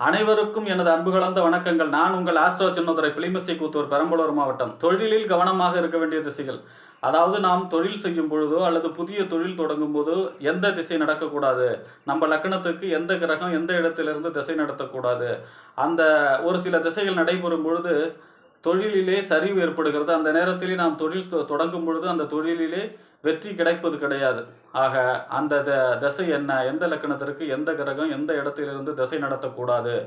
அனைவருக்கும் எனது அன்பு கலந்த வணக்கங்கள். நான் உங்கள் ஆஸ்ட்ரோ சின்னதுரை பிளிமிசை கூத்தூர் பெரம்பலூர் மாவட்டம். தொழிலில் கவனமாக இருக்க வேண்டிய திசைகள். அதாவது நாம் தொழில் செய்யும் பொழுதோ அல்லது புதிய தொழில் தொடங்கும் போதோ எந்த திசை நடக்கக்கூடாது? நம்ம லக்கணத்துக்கு எந்த கிரகம் எந்த இடத்திலிருந்து திசை நடத்தக்கூடாது? அந்த ஒரு சில திசைகள் நடைபெறும் பொழுது தொழிலிலே சரிவு ஏற்படுகிறது. அந்த நேரத்திலே நாம் தொழில் தொ- தொடங்கும் பொழுது அந்த தொழிலிலே வெற்றி கிடைப்பது கிடையாது. ஆக அந்த த- திசை என்ன? எந்த லக்கணத்திற்கு எந்த கிரகம் எந்த இடத்திலிருந்து திசை நடத்தக்கூடாது?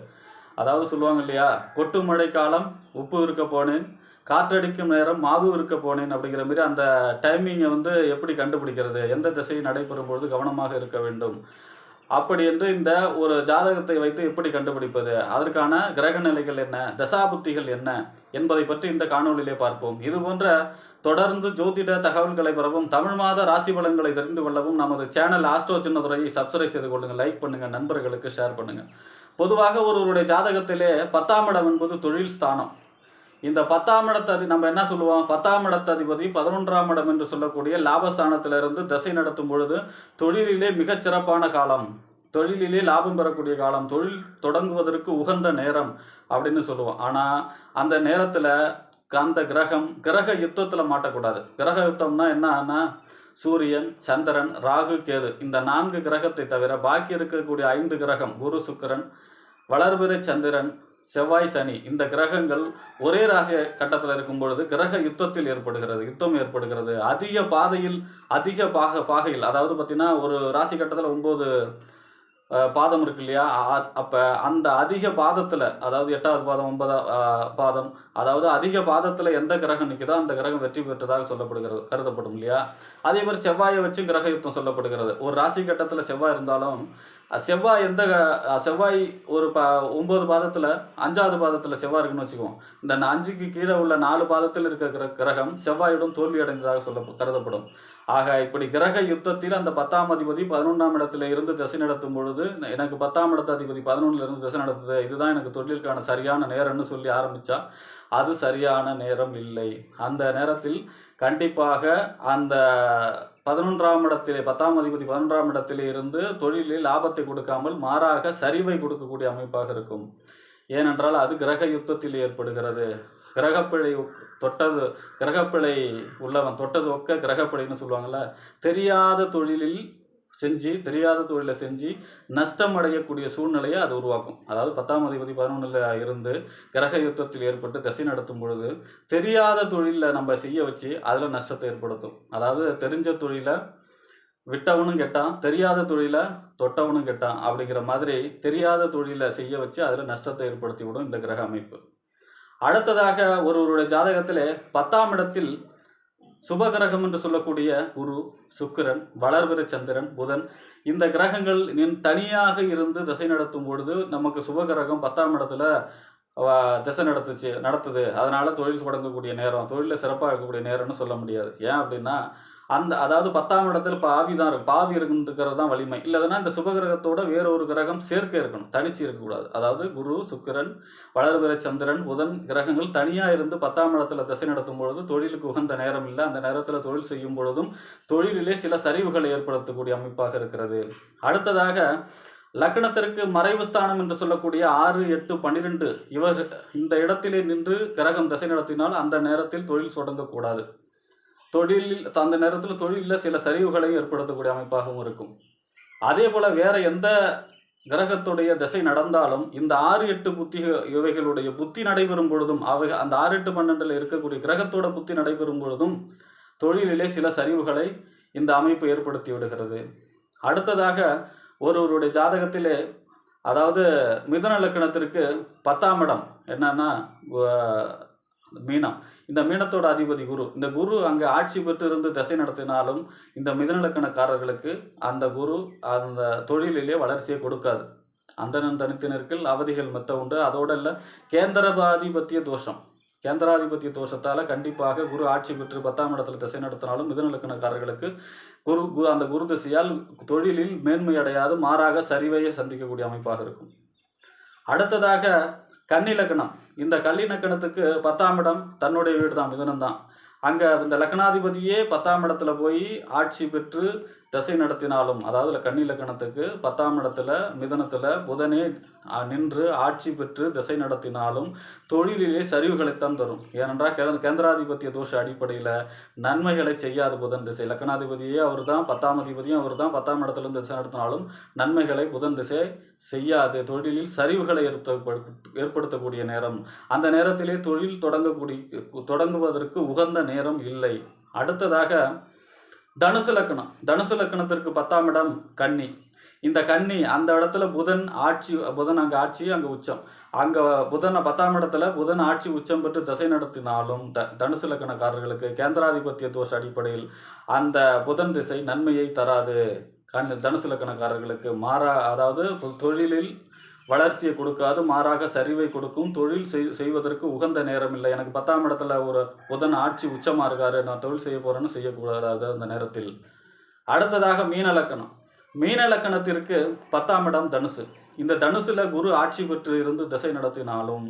அதாவது சொல்லுவாங்க இல்லையா? கொட்டு மழை காலம் உப்பு இருக்க போனேன் காற்றடிக்கும் நேரம் மாவு இருக்க போனேன் அப்படிங்கிற மாதிரி அந்த டைமிங்கை வந்து எப்படி கண்டுபிடிக்கிறது? எந்த திசை நடைபெறும் பொழுது கவனமாக இருக்க வேண்டும்? அப்படி என்று இந்த ஒரு ஜாதகத்தை வைத்து எப்படி கண்டுபிடிப்பது? அதற்கான கிரக நிலைகள் என்ன? தசாபுத்திகள் என்ன? என்பதை பற்றி இந்த காணொளியிலே பார்ப்போம். இது போன்ற தொடர்ந்து ஜோதிட தகவல்களை பெறவும் தமிழ் மாத ராசி பலன்களை தெரிந்து கொள்ளவும் நமது சேனல் ஆஸ்ட்ரோ சின்னதுரையை சப்ஸ்கிரைப் செய்து கொள்ளுங்கள் லைக் பண்ணுங்கள் நண்பர்களுக்கு ஷேர் பண்ணுங்கள் பொதுவாக ஒருவருடைய ஜாதகத்திலே பத்தாம் இடம் என்பது தொழில் ஸ்தானம். இந்த பத்தாம் இடத்ததி நம்ம என்ன சொல்லுவோம்? பத்தாம் இடத்ததிபதி பதினொன்றாம் இடம் என்று சொல்லக்கூடிய லாபஸ்தானத்திலிருந்து திசை நடத்தும் பொழுது தொழிலிலே மிகச் சிறப்பான காலம். தொழிலிலே லாபம் பெறக்கூடிய காலம். தொழில் தொடங்குவதற்கு உகந்த நேரம் அப்படின்னு சொல்லுவோம். ஆனால் அந்த நேரத்தில் அந்த கிரகம் கிரக யுத்தத்தில் மாட்டக்கூடாது. கிரக யுத்தம்னா என்னன்னா சூரியன் சந்திரன் ராகு கேது. இந்த நான்கு கிரகத்தை தவிர பாக்கி இருக்கக்கூடிய ஐந்து கிரகம் குரு சுக்கிரன் வளர்பிறை சந்திரன் செவ்வாய் சனி. இந்த கிரகங்கள் ஒரே ராசி கட்டத்தில் இருக்கும் பொழுது கிரக யுத்தத்தில் ஏற்படுகிறது யுத்தம் ஏற்படுகிறது. அதிக பாதையில் அதிக பாக பாகையில். அதாவது பார்த்தீங்கன்னா ஒரு ராசி கட்டத்தில் ஒம்பது பாதம் இருக்கு இல்லையா? அப்போ அப்ப அந்த அதிக பாதத்துல அதாவது எட்டாவது பாதம் ஒன்பதாவது பாதம் அதாவது அதிக பாதத்துல எந்த கிரகம் நிற்குதோ அந்த கிரகம் வெற்றி பெற்றதாக சொல்லப்படுகிறது கருதப்படும் இல்லையா? அதே மாதிரி செவ்வாயை வச்சு கிரக யுத்தம் சொல்லப்படுகிறது. ஒரு ராசி கட்டத்துல செவ்வாய் இருந்தாலும் செவ்வாய் எந்த செவ்வாய் ஒரு ப ஒம்பது பாதத்தில் அஞ்சாவது பாதத்தில் செவ்வாய் இருக்குன்னு வச்சுக்குவோம். இந்த அஞ்சுக்கு கீழே உள்ள நாலு பாதத்தில் இருக்கிற கிர- கிரகம் செவ்வாயுடன் தோல்வி அடைந்ததாக சொல்ல கருதப்படும். ஆக இப்படி கிரக யுத்தத்தில் அந்த பத்தாம் அதிபதி பதினொன்றாம் இடத்துல இருந்து திசை நடத்தும் பொழுது எனக்கு பத்தாம் இடத்து அதிபதி பதினொன்றுல இருந்து திசை நடத்துது. இதுதான் எனக்கு தொழிலுக்கான சரியான நேரம்னு சொல்லி ஆரம்பிச்சா அது சரியான நேரம் இல்லை. அந்த நேரத்தில் கண்டிப்பாக அந்த பதினொன்றாம் இடத்திலே பத்தாம் அதிபதி பதினொன்றாம் இடத்திலே இருந்து தொழிலில் லாபத்தை கொடுக்காமல் மாறாக சரிவை கொடுக்கக்கூடிய அமைப்பாக இருக்கும். ஏனென்றால் அது கிரக யுத்தத்தில் ஏற்படுகிறது. கிரகப்பிழை தொட்டது கிரகப்பிழை உள்ளவன் தொட்டது ஒக்க கிரகப்பிழைன்னு சொல்லுவாங்கள்ல தெரியாத தொழிலில் செஞ்சு தெரியாத தொழிலை செஞ்சு நஷ்டம் அடையக்கூடிய சூழ்நிலையை அது உருவாக்கும். அதாவது பத்தாம் அதிபதி பதினொன்றில் இருந்து கிரக யுத்தத்தில் ஏற்பட்டு திசை நடத்தும் பொழுது தெரியாத தொழிலில் நம்ம செய்ய வச்சு அதில் நஷ்டத்தை ஏற்படுத்தும். அதாவது தெரிஞ்ச தொழிலை விட்டவனும் கெட்டான் தெரியாத தொழிலை தொட்டவனும் கெட்டான் அப்படிங்கிற மாதிரி தெரியாத தொழிலை செய்ய வச்சு அதில் நஷ்டத்தை ஏற்படுத்தி விடும் இந்த கிரக அமைப்பு. அடுத்ததாக ஒருவருடைய ஜாதகத்தில் பத்தாம் இடத்தில் சுப கிரகம் என்று சொல்லக்கூடிய குரு சுக்கிரன் வளர்பிறை சந்திரன் புதன் இந்த கிரகங்கள் நின் தனியாக இருந்து திசை நடத்தும் பொழுது நமக்கு சுப கிரகம் பத்தாம் இடத்துல திசை நடத்துச்சு நடத்துது. அதனால தொழில் தொடங்கக்கூடிய நேரம் தொழிலில் சிறப்பாக இருக்கக்கூடிய நேரம்னு சொல்ல முடியாது. ஏன் அப்படின்னா அந்த அதாவது பத்தாம் இடத்துல பாவி தான் இருக்கு. பாவி இருக்குன்றது தான் வலிமை. இல்லைன்னா இந்த சுபகிரகத்தோட வேற ஒரு கிரகம் சேர்க்கை இருக்கணும். தனிச்சு இருக்கக்கூடாது. அதாவது குரு சுக்கிரன் வளர்பிற சந்திரன் புதன் கிரகங்கள் தனியாக இருந்து பத்தாம் இடத்துல திசை நடத்தும் பொழுது தொழிலுக்கு உகந்த நேரம் இல்லை. அந்த நேரத்தில் தொழில் செய்யும் பொழுதும் தொழிலிலே சில சரிவுகளை ஏற்படுத்தக்கூடிய அமைப்பாக இருக்கிறது. அடுத்ததாக லக்னத்திற்கு மறைவு ஸ்தானம் என்று சொல்லக்கூடிய ஆறு எட்டு பன்னிரெண்டு இவர் இந்த இடத்திலே நின்று கிரகம் திசை நடத்தினால் அந்த நேரத்தில் தொழில் தொடங்கக்கூடாது தொழிலில் அந்த நேரத்தில் தொழிலில் சில சரிவுகளை ஏற்படுத்தக்கூடிய அமைப்பாகவும் இருக்கும். அதே போல் வேற எந்த கிரகத்துடைய திசை நடந்தாலும் இந்த ஆறு எட்டு புத்தி இவைகளுடைய புத்தி நடைபெறும் பொழுதும் அவை அந்த ஆறு எட்டு பன்னெண்டில் இருக்கக்கூடிய கிரகத்தோட புத்தி நடைபெறும் பொழுதும் தொழிலிலே சில சரிவுகளை இந்த அமைப்பு ஏற்படுத்தி விடுகிறது. அடுத்ததாக ஒருவருடைய ஜாதகத்திலே அதாவது மிதன லக்கணத்திற்கு பத்தாம் இடம். என்னன்னா மீனம் இந்த மீனத்தோட அதிபதி குரு. இந்த குரு அங்கே ஆட்சி பெற்று இருந்து திசை நடத்தினாலும் இந்த மிதநலக்கணக்காரர்களுக்கு அந்த குரு அந்த தொழிலிலே வளர்ச்சியை கொடுக்காது. அந்தனன் தனித்தினர்கள் அவதிகள் மெத்த உண்டு. அதோட இல்லை கேந்திரபாதிபத்திய தோஷம். கேந்திராதிபத்திய தோஷத்தால் கண்டிப்பாக குரு ஆட்சி பெற்று பத்தாம் இடத்துல திசை நடத்தினாலும் மிதநலக்கணக்காரர்களுக்கு குரு குரு அந்த குரு திசையால் தொழிலில் மேன்மை அடையாது மாறாக சரிவையை சந்திக்கக்கூடிய அமைப்பாக இருக்கும். அடுத்ததாக கன்னிலக்கணம். இந்த கல்வி நக்கணத்துக்கு பத்தாம் இடம் தன்னுடைய வீடு தான் மிதனம் தான் அங்கே இந்த லக்னாதிபதியே பத்தாம் இடத்துல போய் ஆட்சி பெற்று திசை நடத்தினாலும் அதாவது கன்னி லக்கணத்துக்கு பத்தாம் இடத்துல மிதனத்தில் புதனே நின்று ஆட்சி பெற்று திசை நடத்தினாலும் தொழிலிலே சரிவுகளைத்தான் தரும். ஏனென்றால் கே- கேந்திராதிபத்திய தோஷ அடிப்படையில் நன்மைகளை செய்யாது புதன் திசை. லக்கணாதிபதியே அவர் தான் பத்தாம் அதிபதியும் அவர் தான் பத்தாம் இடத்துலேருந்து திசை நடத்தினாலும் நன்மைகளை புதன் திசை செய்யாது. தொழிலில் சரிவுகளை ஏற்படுத்த ஏற்படுத்தக்கூடிய நேரம். அந்த நேரத்திலே தொழில் தொடங்கக்கூடிய தொடங்குவதற்கு உகந்த நேரம் இல்லை. அடுத்ததாக தனுசு லக்கணம் தனுசு லக்கணத்திற்கு பத்தாம் இடம் கன்னி. இந்த கன்னி அந்த இடத்துல புதன் ஆட்சி புதன் அங்கே ஆட்சி அங்கே உச்சம். அங்கே புதனை பத்தாம் இடத்துல புதன் ஆட்சி உச்சம் பெற்று திசை நடத்தினாலும் த தனுசு லக்கணக்காரர்களுக்கு கேந்திராதிபத்திய தோஷ அடிப்படையில் அந்த புதன் திசை நன்மையை தராது. கண் தனுசு லக்கணக்காரர்களுக்கு மாறா அதாவது தொழிலில் வளர்ச்சியை கொடுக்காது மாறாக சரிவை கொடுக்கும். தொழில் செய் செய்வதற்கு உகந்த நேரம் இல்லை. எனக்கு பத்தாம் இடத்துல ஒரு புதன் ஆட்சி உச்சமாக இருக்காரு. நான் தொழில் செய்ய போகிறேன்னு செய்யக்கூடாது அந்த நேரத்தில். அடுத்ததாக மீனலக்கணம் மீனலக்கணத்திற்கு பத்தாம் இடம் தனுசு. இந்த தனுசில் குரு ஆட்சி பெற்று இருந்து திசை நடத்தினாலும்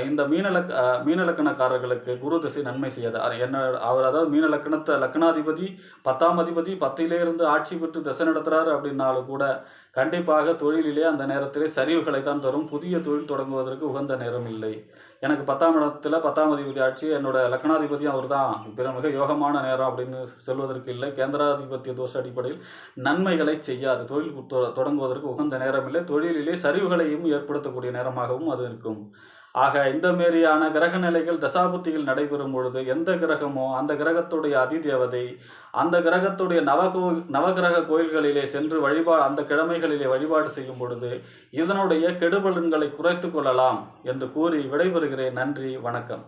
இந்த மீனலக் மீனலக்கணக்காரர்களுக்கு குரு திசை நன்மை செய்யாது. என்ன அவர் அதாவது மீனலக்கணத்தை லக்னாதிபதி லக்கணாதிபதி பத்தாம் அதிபதி பத்திலே இருந்து ஆட்சி பெற்று திசை நடத்துகிறார் அப்படின்னாலும் கூட கண்டிப்பாக தொழிலிலே அந்த நேரத்திலே சரிவுகளை தான் தரும். புதிய தொழில் தொடங்குவதற்கு உகந்த நேரம் இல்லை. எனக்கு பத்தாம் இடத்துல பத்தாம் அதிபதி ஆட்சி என்னோட லக்கணாதிபதி அவர் தான் பிற மிக யோகமான நேரம் அப்படின்னு சொல்வதற்கு இல்லை. கேந்திராதிபத்திய தோஷ அடிப்படையில் நன்மைகளை செய்யாது. தொழில் தொ- தொடங்குவதற்கு உகந்த நேரம் இல்லை. தொழிலிலே சரிவுகளையும் ஏற்படுத்தக்கூடிய நேரமாகவும் அது இருக்கும். ஆக இந்த மாரியான கிரக நிலைகள் தசாபுத்தியில் நடைபெறும் பொழுது எந்த கிரகமோ அந்த கிரகத்துடைய அதிதேவதை அந்த கிரகத்துடைய நவகோ நவகிரக கோயில்களிலே சென்று வழிபா அந்த கிழமைகளிலே வழிபாடு செய்யும் பொழுது இதனுடைய கெடுபலன்களை குறைத்து கொள்ளலாம் என்று கூறி விடைபெறுகிறேன். நன்றி வணக்கம்.